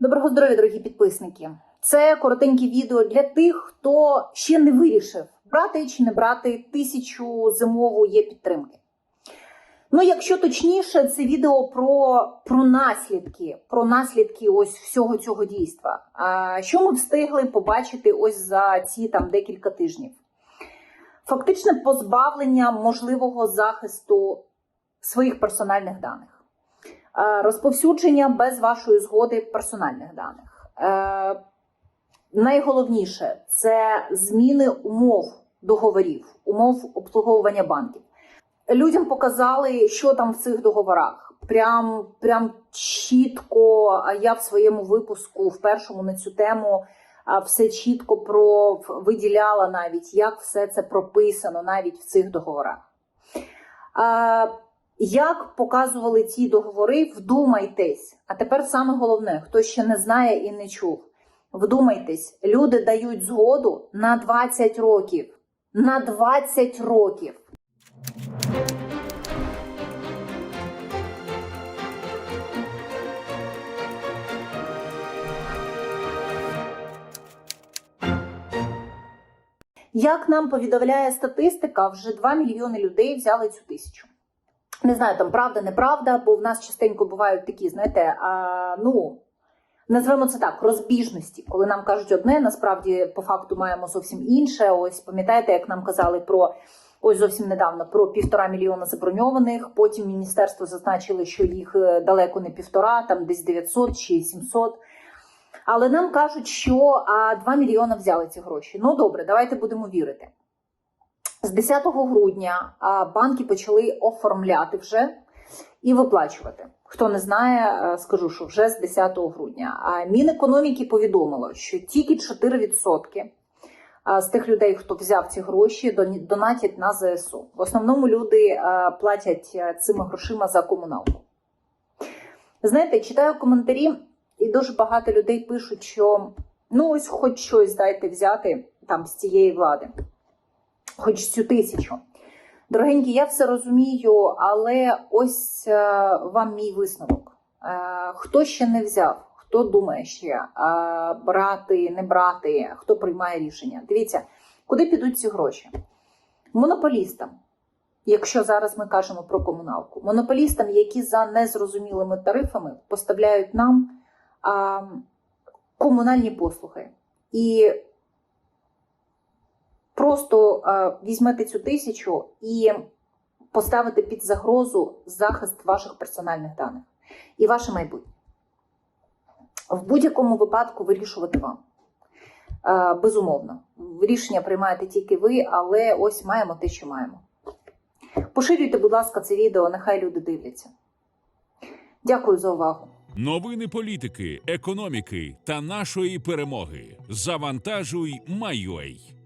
Доброго здоров'я, дорогі підписники. Це коротеньке відео для тих, хто ще не вирішив, брати чи не брати тисячу зимову є підтримки. Ну, якщо точніше, це відео про, про наслідки, про наслідки ось всього цього дійства. А, що ми встигли побачити ось за ці там декілька тижнів? Фактичне позбавлення можливого захисту своїх персональних даних. Е, розповсюдження без вашої згоди персональних даних. Е, Найголовніше це зміни умов договорів, умов обслуговування банків. Людям показали, що там в цих договорах. Прям, прям чітко. Я в своєму випуску, в першому на цю тему, все чітко про виділяла навіть, як все це прописано навіть в цих договорах. Як показували ці договори, вдумайтесь. А тепер саме головне, хто ще не знає і не чув. Вдумайтесь, люди дають згоду на 20 років. На 20 років. Як нам повідомляє статистика, вже 2 мільйони людей взяли цю тисячу. Не знаю, там правда, неправда, бо в нас частенько бувають такі, знаєте, а, ну, назвемо це так, розбіжності, коли нам кажуть одне, насправді по факту маємо зовсім інше. Ось пам'ятаєте, як нам казали про ось зовсім недавно про півтора мільйона заброньованих. Потім міністерство зазначили, що їх е, далеко не півтора, там десь 900 чи 700. Але нам кажуть, що а, 2 мільйона взяли ці гроші. Ну добре, давайте будемо вірити. З 10 грудня банки почали оформляти вже і виплачувати. Хто не знає, е, скажу, що вже з 10 грудня. Мінекономіки повідомило, що тільки 4% з тих людей, хто взяв ці гроші, донатять на ЗСУ. В основному люди е, платять е, цими грошима за комуналку. Знаєте, читаю коментарі, і дуже багато людей пишуть, що ну ось хоч щось дайте взяти там з цієї влади, хоч цю тисячу. Дорогенькі, я все розумію, але ось е, вам мій висновок. Е, хто ще не взяв, хто думає ще е, брати, не брати, хто приймає рішення. Дивіться, куди підуть ці гроші? Монополістам. Якщо зараз ми кажемо про комуналку, монополістам, які за незрозумілими тарифами поставляють нам комунальні послуги. І просто візьмете цю тисячу і поставите під загрозу захист ваших персональних даних і ваше майбутнє. В будь-якому випадку вирішувати вам. Безумовно, рішення приймаєте тільки ви, але ось маємо те, що маємо. Поширюйте, будь ласка, це відео, нехай люди дивляться. Дякую за увагу. Новини політики, економіки та нашої перемоги. Завантажуй, майой.